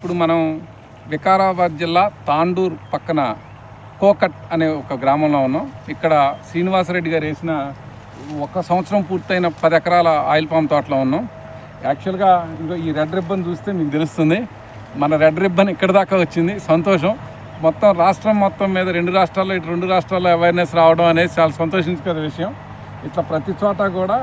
ఇప్పుడు మనం వికారాబాద్ జిల్లా తాండూర్ పక్కన కోకట్ అనే ఒక గ్రామంలో ఉన్నాం. ఇక్కడ శ్రీనివాసరెడ్డి గారు వేసిన ఒక సంవత్సరం పూర్తయిన పది ఎకరాల ఆయిల్ పామ్ తోటలో ఉన్నాం. యాక్చువల్గా ఇంకో ఈ రెడ్ రిబ్బన్ చూస్తే మీకు తెలుస్తుంది. మన రెడ్ రిబ్బన్ ఇక్కడ దాకా వచ్చింది. సంతోషం. మొత్తం రాష్ట్రం మొత్తం మీద రెండు రాష్ట్రాల్లో ఇటు రెండు రాష్ట్రాల్లో అవేర్నెస్ రావడం అనేది చాలా సంతోషించగల విషయం. ఇట్లా ప్రతి చోట కూడా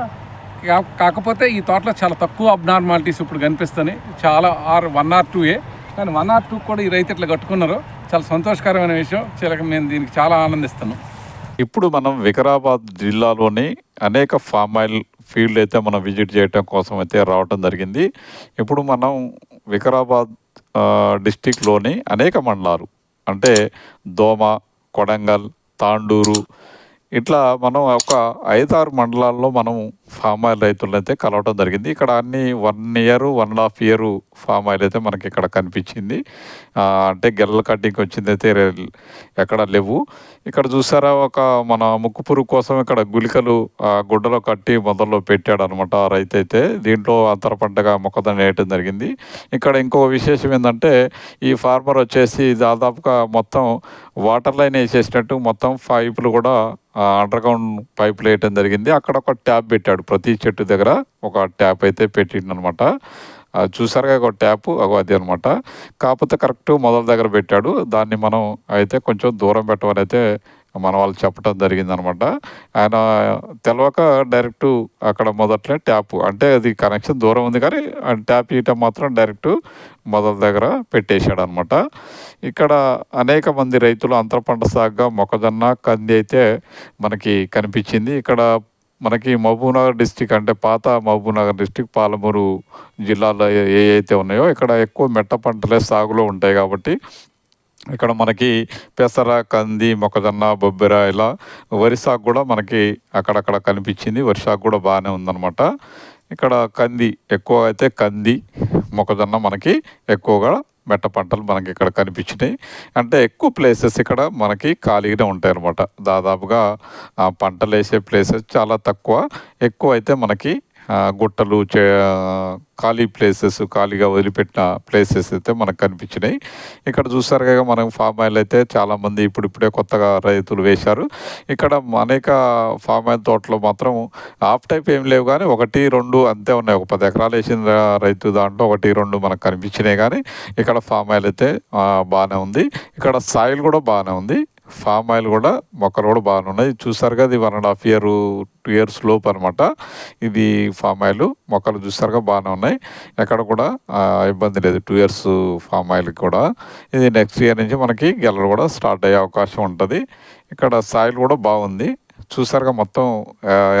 కాకపోతే ఈ తోటలో చాలా తక్కువ అబ్నార్మాలిటీస్ ఇప్పుడు కనిపిస్తున్నాయి. చాలా R one R two A కానీ వన్ ఆర్ టూ కూడా ఈ రైతు ఇట్లా కట్టుకున్నారు. చాలా సంతోషకరమైన విషయం. చాలా మేము దీనికి చాలా ఆనందిస్తున్నాం. ఇప్పుడు మనం వికారాబాద్ జిల్లాలోని అనేక ఫామ్ ఆయిల్ ఫీల్డ్ అయితే మనం విజిట్ చేయటం కోసం అయితే రావటం జరిగింది. ఇప్పుడు మనం వికారాబాద్ డిస్టిక్లోని అనేక మండలాలు అంటే దోమ కొడంగల్ తాండూరు ఇట్లా మనం ఒక ఐదారు మండలాల్లో మనం ఫామ్ ఆయిల్ రైతులను అయితే కలవటం జరిగింది. ఇక్కడ అన్ని one year one and half year palm oil అయితే మనకి ఇక్కడ కనిపించింది. అంటే గెల్లల కట్టింగ్ వచ్చింది అయితే ఎక్కడ లేవు. ఇక్కడ చూసారా ఒక మన ముక్కు పురుగు కోసం ఇక్కడ గుళికలు ఆ, గుడ్డలో కట్టి మొదల్లో పెట్టాడు అనమాట రైతు అయితే దీంట్లో అంతర పంటగా మొక్కజొన్న వేయటం జరిగింది. ఇక్కడ ఇంకో విశేషం ఏంటంటే ఈ ఫార్మర్ వచ్చేసి దాదాపుగా మొత్తం వాటర్ లైన్ వేసేసినట్టు మొత్తం పైపులు కూడా అండర్ గ్రౌండ్ పైపులు వేయటం జరిగింది. అక్కడ ఒక ట్యాప్ పెట్టాడు. ప్రతి చెట్టు దగ్గర ఒక ట్యాప్ అయితే పెట్టిండనమాట. చూసారుగా ఒక ట్యాప్ అగో అది అనమాట. కాకపోతే కరెక్ట్ మొదల దగ్గర పెట్టాడు. దాన్ని మనం అయితే కొంచెం దూరం పెట్టమని అయితే మన వాళ్ళు చెప్పడం జరిగింది అనమాట ఆయన తెలవక డైరెక్ట్ అక్కడ మొదట్లో ట్యాప్ అంటే అది కనెక్షన్ దూరం ఉంది కానీ ఆ ట్యాప్ ఇయటం మాత్రం డైరెక్ట్ మొదల దగ్గర పెట్టేశాడు అనమాట ఇక్కడ అనేక మంది రైతులు అంతర పంట సాగుగా మొక్కజొన్న కంది అయితే మనకి కనిపించింది. ఇక్కడ మనకి మహబూబ్నగర్ డిస్టిక్ అంటే పాత మహబూబ్నగర్ డిస్టిక్ పాలమూరు జిల్లాలో ఏ అయితే ఉన్నాయో ఇక్కడ ఎక్కువ మెట్ట పంటలే సాగులో ఉంటాయి కాబట్టి ఇక్కడ మనకి పెసర కంది మొక్కజొన్న బొబ్బెర ఇలా వరి సాగు కూడా మనకి అక్కడక్కడ కనిపించింది. వరి సాగు కూడా బాగానే ఉందన్నమాట. ఇక్కడ కంది ఎక్కువ అయితే కంది మొక్కజొన్న మనకి ఎక్కువగా మెట్ట పంటలు మనకి ఇక్కడ కనిపించినాయి. అంటే ఎక్కువ ప్లేసెస్ ఇక్కడ మనకి ఖాళీగానే ఉంటాయి అనమాట దాదాపుగా ఆ, పంటలు వేసే ప్లేసెస్ చాలా తక్కువ. ఎక్కువ అయితే మనకి గుట్టలు చే ఖాళీ ప్లేసెస్ ఖాళీగా వదిలిపెట్టిన ప్లేసెస్ అయితే మనకు కనిపించినాయి. ఇక్కడ చూస్తారు కదా మనం ఫామ్ ఆయిల్ అయితే చాలామంది ఇప్పుడిప్పుడే కొత్తగా రైతులు వేశారు. ఇక్కడ అనేక ఫామ్ ఆయిల్ తోటలో మాత్రం ఆఫ్ టైప్ ఏం లేవు కానీ ఒకటి రెండు అంతే ఉన్నాయి. ఒక పది ఎకరాలు వేసిన రైతు దాంట్లో ఒకటి రెండు మనకు కనిపించినాయి కానీ ఇక్కడ ఫామ్ ఆయిల్ అయితే బాగానే ఉంది. ఇక్కడ సాయిల్ కూడా బాగానే ఉంది. ఫామ్ ఆయిల్ కూడా మొక్కలు కూడా బాగానే ఉన్నాయి. చూస్తారు కదా ఇది one and half year two years లోపు అనమాట ఇది ఫామ్ ఆయిల్. మొక్కలు చూసారుగా బాగానే ఉన్నాయి. ఎక్కడ కూడా ఇబ్బంది లేదు. టూ ఇయర్స్ ఫామ్ ఆయిల్ కూడా. ఇది నెక్స్ట్ ఇయర్ నుంచి మనకి గెలలు కూడా స్టార్ట్ అయ్యే అవకాశం ఉంటుంది. ఇక్కడ సాయిల్ కూడా బాగుంది. చూసారుగా మొత్తం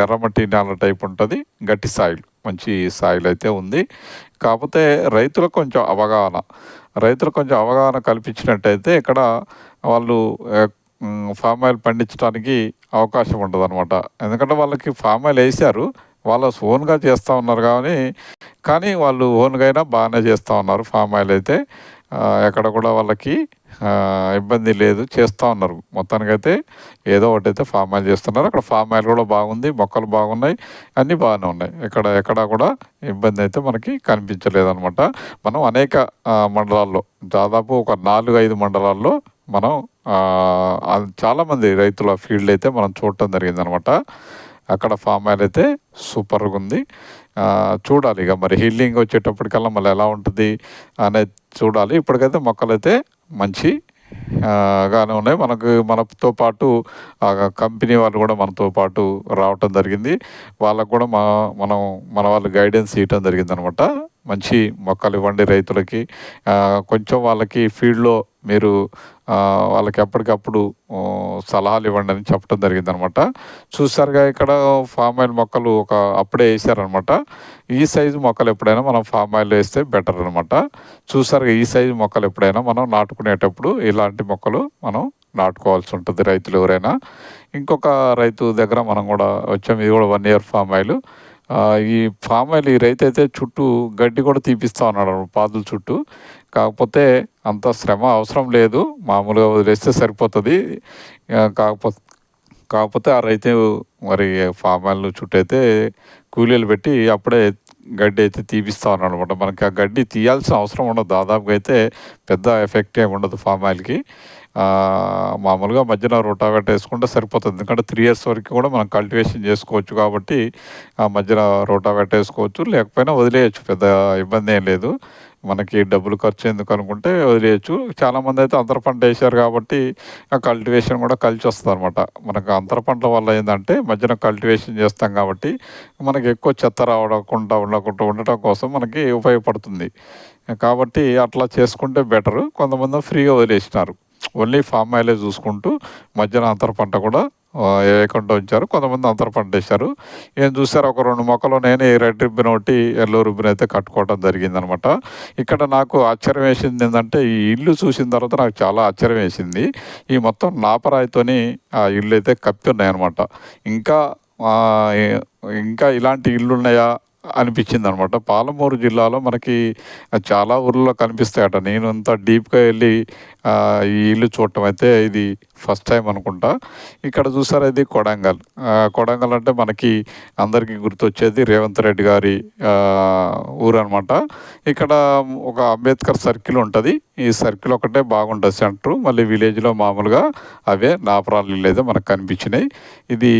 ఎర్రమట్టి నేల టైప్ ఉంటుంది. గట్టి సాయిల్ మంచి సాయిల్ అయితే ఉంది. కాకపోతే రైతులకు కొంచెం అవగాహన. రైతులకు కొంచెం అవగాహన కల్పించినట్టయితే ఇక్కడ వాళ్ళు ఫామ్ ఆయిల్ పండించడానికి అవకాశం ఉండదు అనమాట ఎందుకంటే వాళ్ళకి ఫామ్ ఆయిల్ వేసారు వాళ్ళు ఓన్గా చేస్తూ ఉన్నారు కానీ కానీ వాళ్ళు ఓన్గా అయినా బాగానే చేస్తూ ఉన్నారు ఫామ్ ఆయిల్ అయితే. ఎక్కడ కూడా వాళ్ళకి ఇబ్బంది లేదు చేస్తూ ఉన్నారు. మొత్తానికైతే ఏదో ఒకటి అయితే ఫామ్ ఆయిల్ చేస్తున్నారు. అక్కడ ఫామ్ ఆయిల్ కూడా బాగుంది మొక్కలు బాగున్నాయి అన్నీ బాగానే ఉన్నాయి. ఇక్కడ ఎక్కడ కూడా ఇబ్బంది అయితే మనకి కనిపించలేదు అనమాట మనం అనేక మండలాల్లో దాదాపు ఒక నాలుగు ఐదు మండలాల్లో మనం చాలామంది రైతుల ఫీల్డ్ అయితే మనం చూడటం జరిగింది అనమాట అక్కడ ఫామ్ ఆయిల్ అయితే సూపర్గా ఉంది. చూడాలి ఇక మరి హీలింగ్ వచ్చేటప్పటికల్లా మళ్ళీ ఎలా ఉంటుంది అనేది చూడాలి. ఇప్పటికైతే మొక్కలు అయితే మంచి గానే ఉన్నాయి. మనకు మనతో పాటు ఆ కంపెనీ వాళ్ళు కూడా మనతో పాటు రావటం జరిగింది. వాళ్ళకు కూడా మా మనం మన వాళ్ళు గైడెన్స్ ఇవ్వటం జరిగింది అనమాట మంచి మొక్కలు ఇవ్వండి రైతులకి. కొంచెం వాళ్ళకి ఫీల్డ్లో మీరు వాళ్ళకి ఎప్పటికప్పుడు సలహాలు ఇవ్వండి అని చెప్పడం జరిగింది అనమాట చూసారుగా ఇక్కడ ఫామ్ ఆయిల్ మొక్కలు ఒక అప్పుడే వేసారనమాట. ఈ సైజు మొక్కలు ఎప్పుడైనా మనం ఫామ్ ఆయిల్ వేస్తే బెటర్ అనమాట. చూసారుగా ఈ సైజు మొక్కలు ఎప్పుడైనా మనం నాటుకునేటప్పుడు ఇలాంటి మొక్కలు మనం నాటుకోవాల్సి ఉంటుంది రైతులు ఎవరైనా. ఇంకొక రైతు దగ్గర మనం కూడా వచ్చాము ఇది కూడా వన్ ఇయర్ ఫామ్ ఆయిల్. ఈ ఫామ్ ఆయిల్ ఈ రైతు అయితే చుట్టూ గడ్డి కూడా తీపిస్తా ఉన్నాడు పాదుల చుట్టూ. కాకపోతే అంత శ్రమ అవసరం లేదు. మామూలుగా వదిలేస్తే సరిపోతుంది. కాకపోతే కాకపోతే ఆ రైతు మరి ఫామ్ ఆయిల్ చుట్టైతే కూలీలు పెట్టి అప్పుడే గడ్డి అయితే తీపిస్తా ఉన్నాడు అనమాట మనకి ఆ గడ్డి తీయాల్సిన అవసరం ఉండదు. దాదాపుగా అయితే పెద్ద ఎఫెక్ట్ ఏమి ఉండదు ఫామ్ ఆయిల్కి మామూలుగా మధ్యన రోటావేటర్ వేసుకుంటే సరిపోతుంది. ఎందుకంటే త్రీ ఇయర్స్ వరకు కూడా మనం కల్టివేషన్ చేసుకోవచ్చు కాబట్టి ఆ మధ్యన రోటావేటర్ వేసుకోవచ్చు. లేకపోయినా వదిలేయచ్చు పెద్ద ఇబ్బంది ఏం లేదు. మనకి డబ్బులు ఖర్చు ఎందుకు అనుకుంటే వదిలేయచ్చు. చాలామంది అయితే అంతర పంట వేశారు కాబట్టి ఆ కల్టివేషన్ కూడా కలిసి వస్తుంది అనమాట మనకు అంతర పంటల వల్ల ఏంటంటే మధ్యన కల్టివేషన్ చేస్తాం కాబట్టి మనకి ఎక్కువ చెత్త రావకుండా ఉండకుండా ఉండటం కోసం మనకి ఉపయోగపడుతుంది. కాబట్టి అట్లా చేసుకుంటే బెటరు. కొంతమంది ఫ్రీగా వదిలేసినారు. ఓన్లీ ఫామ్ ఆయిలే చూసుకుంటూ మధ్యన అంతర పంట కూడా వేయకుండా ఉంచారు కొంతమంది అంతర పంట వేశారు. ఏం చూసారు ఒక రెండు మొక్కలు నేను ఈ రెడ్ రిబ్బన్ ఒకటి ఎల్లో రిబ్బన్ అయితే కట్టుకోవడం జరిగిందనమాట. ఇక్కడ నాకు ఆశ్చర్యం వేసింది ఏంటంటే ఈ ఇల్లు చూసిన తర్వాత నాకు చాలా ఆశ్చర్యం వేసింది. ఈ మొత్తం నాపరాయితోని ఆ ఇల్లు అయితే కప్పి ఉన్నాయన్నమాట ఇంకా ఇంకా ఇలాంటి ఇల్లు ఉన్నాయా అనిపించింది అనమాట పాలమూరు జిల్లాలో మనకి చాలా ఊర్లలో కనిపిస్తాయట. నేను అంతా డీప్గా వెళ్ళి ఈ ఇల్లు చూడటం అయితే ఇది ఫస్ట్ టైం అనుకుంటా. ఇక్కడ చూసారా ఇది కొడంగల్. కొడంగల్ అంటే మనకి అందరికీ గుర్తొచ్చేది రేవంత్ రెడ్డి గారి ఊరు అనమాట ఇక్కడ ఒక అంబేద్కర్ సర్కిల్ ఉంటుంది. ఈ సర్కిల్ ఒకటే బాగుంటుంది సెంటర్. మళ్ళీ విలేజ్లో మామూలుగా అవే నాపరాలు లేదా మనకు కనిపించినాయి. ఇది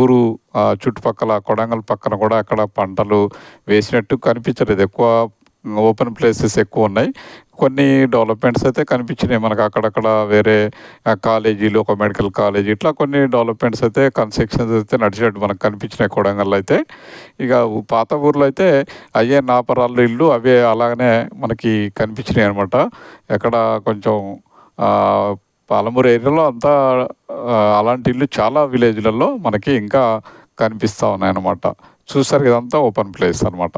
ఊరు ఆ, చుట్టుపక్కల కొడంగల్ పక్కన కూడా అక్కడ పంటలు వేసినట్టు కనిపించలేదు. ఎక్కువ ఓపెన్ ప్లేసెస్ ఎక్కువ ఉన్నాయి. కొన్ని డెవలప్మెంట్స్ అయితే కనిపించినాయి మనకు అక్కడక్కడ వేరే కాలేజీలు ఒక మెడికల్ కాలేజీ ఇట్లా కొన్ని డెవలప్మెంట్స్ అయితే కన్స్ట్రక్షన్స్ అయితే నడిచినట్టు మనకు కనిపించినాయి కొడంగల్లో అయితే. ఇక పాత ఊర్లో అయితే అయ్యే నాపరాళ్ళు ఇల్లు అవే అలాగనే మనకి కనిపించినాయి అనమాట ఎక్కడ కొంచెం పాలమూరు ఏరియాలో అంతా అలాంటి ఇల్లు చాలా విలేజ్లలో మనకి ఇంకా కనిపిస్తూ ఉన్నాయన్నమాట. చూసారు ఇదంతా ఓపెన్ ప్లేస్ అనమాట